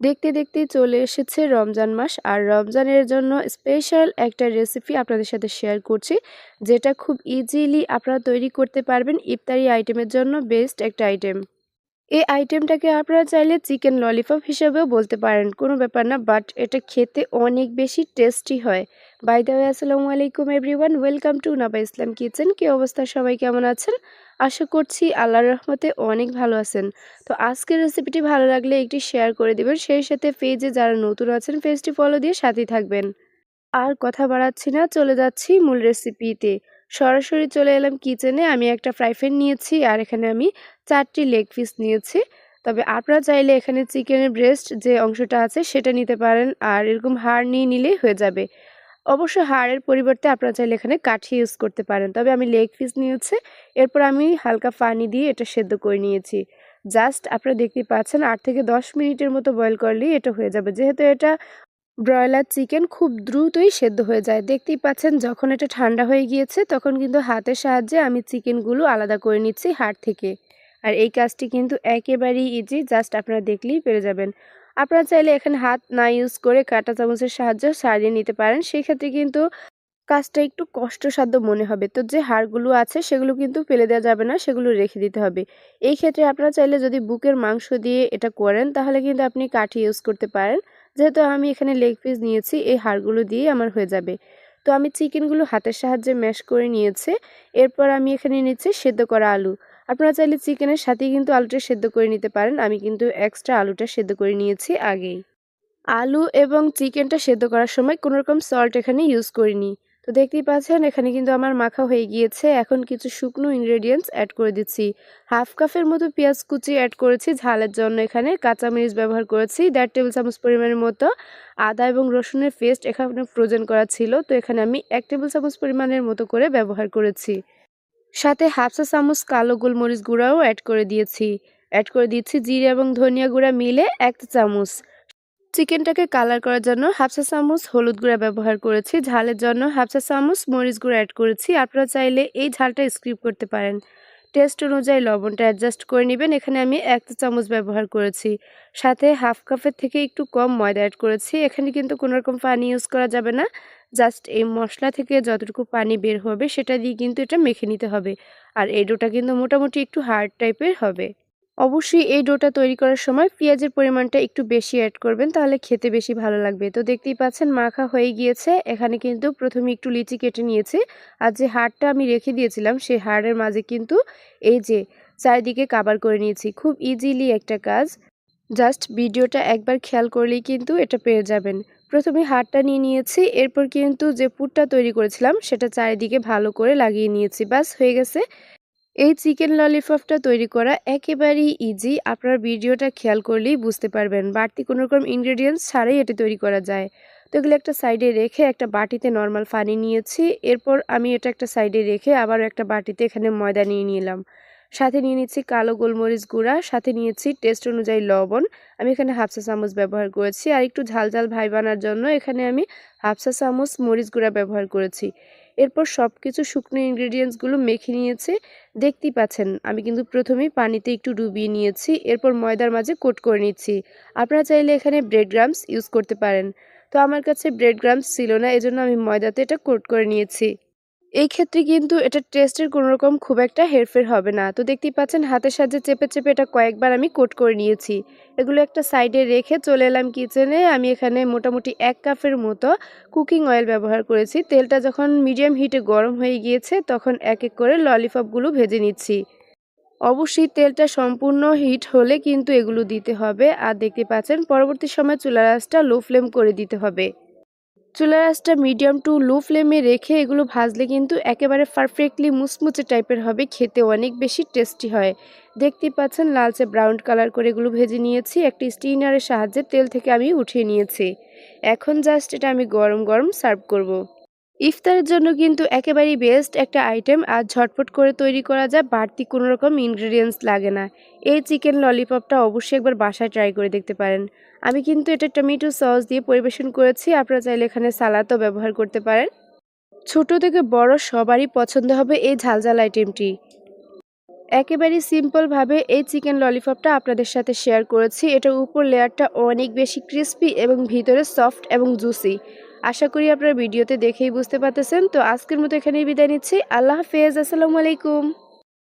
দেখতে দেখতে চলে এসেছে রমজান মাস। আর রমজানের জন্য স্পেশাল একটা রেসিপি আপনাদের সাথে শেয়ার করছি, যেটা খুব ইজিলি আপনারা তৈরি করতে পারবেন ইফতারি আইটেমের জন্য বেস্ট একটা আইটেম এই আইটেমটাকে আপনারা চাইলে চিকেন ললিপপ হিসেবেও বলতে পারেন, কোনো ব্যাপার না বাট এটা খেতে অনেক বেশি টেস্টি হয়। বাই দ্য ওয়ে আসসালামু আলাইকুম everyone welcome to Naba Islam kitchen কি অবস্থা? সবাই কেমন আছেন? আশা করছি আল্লাহর রহমতে অনেক ভালো আছেন। তো আজকের রেসিপিটি ভালো লাগলে একটি শেয়ার করে দিবেন, সেই সাথে পেজে যারা নতুন আছেন পেজটি ফলো দিয়ে সাথেই থাকবেন। আর কথা বাড়াচ্ছি না, চলে যাচ্ছি মূল রেসিপিতে সরাসরি চলে এলাম কিচেনে। আমি একটা ফ্রাই প্যান নিয়েছি আর এখানে আমি চারটি লেগ পিস নিয়েছি। তবে আপনারা চাইলে এখানে চিকেনের ব্রেস্ট যে অংশটা আছে সেটা নিতে পারেন আর এরকম হাড় নিয়ে নিলেই হয়ে যাবে। অবশ্য হাড়ের পরিবর্তে আপনারা চাইলে এখানে কাঠি ইউজ করতে পারেন। তবে আমি লেগ পিস নিয়েছি। এরপর আমি হালকা পানি দিয়ে এটা সেদ্ধ করে নিয়েছি। জাস্ট আপনারা দেখতে পাচ্ছেন আট থেকে দশ মিনিটের মতো বয়েল করলেই এটা হয়ে যাবে। যেহেতু এটা ব্রয়লার চিকেন খুব দ্রুতই সেদ্ধ হয়ে যায়। দেখতেই পাচ্ছেন, যখন এটা ঠান্ডা হয়ে গিয়েছে, তখন কিন্তু হাতের সাহায্যে আমি চিকেনগুলো আলাদা করে নিচ্ছি হাড় থেকে। আর এই কাজটি কিন্তু একেবারেই ইজি জাস্ট আপনারা দেখলেই পেরে যাবেন। আপনারা চাইলে এখানে হাত না ইউজ করে কাঁটা চামচের সাহায্যে সারিয়ে নিতে পারেন। সেক্ষেত্রে কিন্তু কাজটা একটু কষ্টসাধ্য মনে হবে। তো যে হাড়গুলো আছে, সেগুলো কিন্তু ফেলে দেওয়া যাবে না, সেগুলো রেখে দিতে হবে। এই ক্ষেত্রে আপনারা চাইলে যদি বুকের মাংস দিয়ে এটা করেন, তাহলে কিন্তু আপনি কাঠি ইউজ করতে পারেন। যেহেতু আমি এখানে লেগ পিস নিয়েছি, এই হাড়গুলো দিয়ে আমার হয়ে যাবে। তো আমি চিকেনগুলো হাতের সাহায্যে ম্যাশ করে নিয়েছে। এরপর আমি এখানে নিচ্ছি সেদ্ধ করা আলু। আপনারা চাইলে চিকেনের সাথেই কিন্তু আলুটা সেদ্ধ করে নিতে পারেন। আমি কিন্তু এক্সট্রা আলুটা সেদ্ধ করে নিয়েছি আগেই। আলু এবং চিকেনটা সেদ্ধ করার সময় কোনোরকম সল্ট এখানে ইউজ করিনি। তো দেখতেই পাচ্ছেন, এখানে কিন্তু আমার মাখা হয়ে গিয়েছে। এখন কিছু শুকনো ইনগ্রেডিয়েন্টস অ্যাড করে দিচ্ছি। হাফ কাপের মতো পেঁয়াজ কুচি অ্যাড করেছি ঝালের জন্য এখানে। কাঁচামরিচ ব্যবহার করেছি, দেড় টেবিল চামচ পরিমাণের মতো। আদা এবং রসুনের পেস্ট এখানে ফ্রোজেন করা ছিল, তো এখানে আমি এক টেবিল চামচ পরিমাণের মতো করে ব্যবহার করেছি। সাথে হাফসা চামচ কালো গোলমরিচ গুঁড়াও অ্যাড করে দিয়েছি। অ্যাড করে দিচ্ছি জিরে এবং ধনিয়া গুঁড়া মিলে এক চামচ। চিকেনটাকে কালার করার জন্য হাফসা চামচ হলুদ গুঁড়া ব্যবহার করেছি, ঝালের জন্য হাফসা চামচ মরিচ গুঁড়া অ্যাড করেছি। আপনারা চাইলে এই ঝালটা স্ক্রিপ করতে পারেন। টেস্ট অনুযায়ী লবণটা অ্যাডজাস্ট করে নেবেন। এখানে আমি এক চামচ ব্যবহার করেছি। সাথে হাফ কাপের থেকে একটু কম ময়দা অ্যাড করেছি। এখানে কিন্তু কোনো রকম পানি ইউজ করা যাবে না। জাস্ট এই মশলা থেকে যতটুকু পানি বের হবে সেটা দিয়ে কিন্তু এটা মেখে নিতে হবে। আর এই ডোটা কিন্তু মোটামুটি একটু হার্ড টাইপের হবে। অবশ্যই এই ডোটা তৈরি করার সময় পেঁয়াজের পরিমাণটা একটু বেশি অ্যাড করবেন, তাহলে খেতে বেশি ভালো লাগবে। তো দেখতেই পাচ্ছেন মাখা হয়ে গিয়েছে, এখানে কিন্তু প্রথমে একটু লিচি কেটে নিয়েছি। আর যে হাড়টা আমি রেখে দিয়েছিলাম সেই হাড়ের মাঝে কিন্তু এই যে চারিদিকে কাবার করে নিয়েছি। খুব ইজিলি একটা কাজ। জাস্ট ভিডিওটা একবার খেয়াল করলেই কিন্তু এটা পেয়ে যাবেন। প্রথমে হাড়টা নিয়ে নিয়েছি, এরপর কিন্তু যে পুরটা তৈরি করেছিলাম, সেটা চারিদিকে ভালো করে লাগিয়ে নিয়েছি। বাস হয়ে গেছে। এই চিকেন ললিপপটা তৈরি করা একেবারেই ইজি আপনার ভিডিওটা খেয়াল করলেই বুঝতে পারবেন। বাড়তি কোনো রকম ইনগ্রেডিয়েন্টস ছাড়াই এটা তৈরি করা যায়। তো এগুলো একটা সাইডে রেখে একটা বাটিতে নর্মাল পানি নিয়েছি। এরপর আমি এটা একটা সাইডে রেখে আবার একটা বাটিতে এখানে ময়দা নিয়ে নিলাম। সাথে নিয়ে নিচ্ছি কালো গোলমরিচ গুঁড়া। সাথে নিয়েছি টেস্ট অনুযায়ী লবণ। আমি এখানে হাফসা চামচ ব্যবহার করেছি। আর একটু ঝাল ঝাল ভাই বানার জন্য এখানে আমি হাফসা চামচ মরিচ গুঁড়া ব্যবহার করেছি। এরপর সব কিছু শুকনো ইনগ্রিডিয়েন্টসগুলো মেখে নিয়েছে। দেখতেই পাচ্ছেন, আমি কিন্তু প্রথমেই পানিতে একটু ডুবিয়ে নিয়েছি, এরপর ময়দার মাঝে কোট করে নিচ্ছি। আপনারা চাইলে এখানে ব্রেড গ্রামস ইউজ করতে পারেন। তো আমার কাছে ব্রেড গ্রামস ছিল না, এজন্য আমি ময়দাতে এটা কোট করে নিয়েছি। এই ক্ষেত্রে কিন্তু এটা টেস্টের কোনো রকম খুব একটা হেরফের হবে না। তো দেখতেই পাচ্ছেন, হাতের সাহায্যে চেপে চেপে এটা কয়েকবার আমি কোট করে নিয়েছি। এগুলো একটা সাইডে রেখে চলে এলাম কিচেনে। আমি এখানে মোটামুটি এক কাপের মতো কুকিং অয়েল ব্যবহার করেছি। তেলটা যখন মিডিয়াম হিটে গরম হয়ে গিয়েছে, তখন এক এক করে ললিপপগুলো ভেজে নিচ্ছি। অবশ্যই তেলটা সম্পূর্ণ হিট হলে কিন্তু এগুলো দিতে হবে। আর দেখতে পাচ্ছেন, পরবর্তী সময় চুলা রাসটা লো ফ্লেম করে দিতে হবে। চুলার আঁচটা মিডিয়াম টু লো ফ্লেমে রেখে এগুলো ভাজলে কিন্তু একেবারে পারফেক্টলি মুচমুচে টাইপের হবে, খেতে অনেক বেশি টেস্টি হয় দেখতে পাচ্ছেন, লালচে ব্রাউন কালার করে এগুলো ভেজে নিয়েছি, একটি স্টিনারের সাহায্যে তেল থেকে আমি উঠিয়ে নিয়েছি এখন জাস্ট এটা আমি গরম গরম সার্ভ করব। ইফতারের জন্য কিন্তু একেবারেই বেস্ট একটা আইটেম আর ঝটপট করে তৈরি করা যায়, বাড়তি কোনো রকম ইনগ্রিডিয়েন্টস লাগে না। এই চিকেন ললিপপটা অবশ্যই একবার বাসায় ট্রাই করে দেখতে পারেন। আমি কিন্তু এটা টমেটো সস দিয়ে পরিবেশন করেছি, আপনারা চাইলে এখানে সালাদও ব্যবহার করতে পারেন। ছোট থেকে বড় সবারই পছন্দ হবে এই ঝালঝাল আইটেমটি একেবারেই সিম্পলভাবে এই চিকেন ললিপপটা আপনাদের সাথে শেয়ার করেছি। এটার উপর লেয়ারটা অনেক বেশি ক্রিস্পি এবং ভিতরে সফট এবং জুসি আশা করি আপনারা ভিডিওতে দেখেই বুঝতে পারতেছেন। তো আজকের মতো এখানেই বিদায় নিচ্ছি। আল্লাহ হাফেজ। আসসালামু আলাইকুম।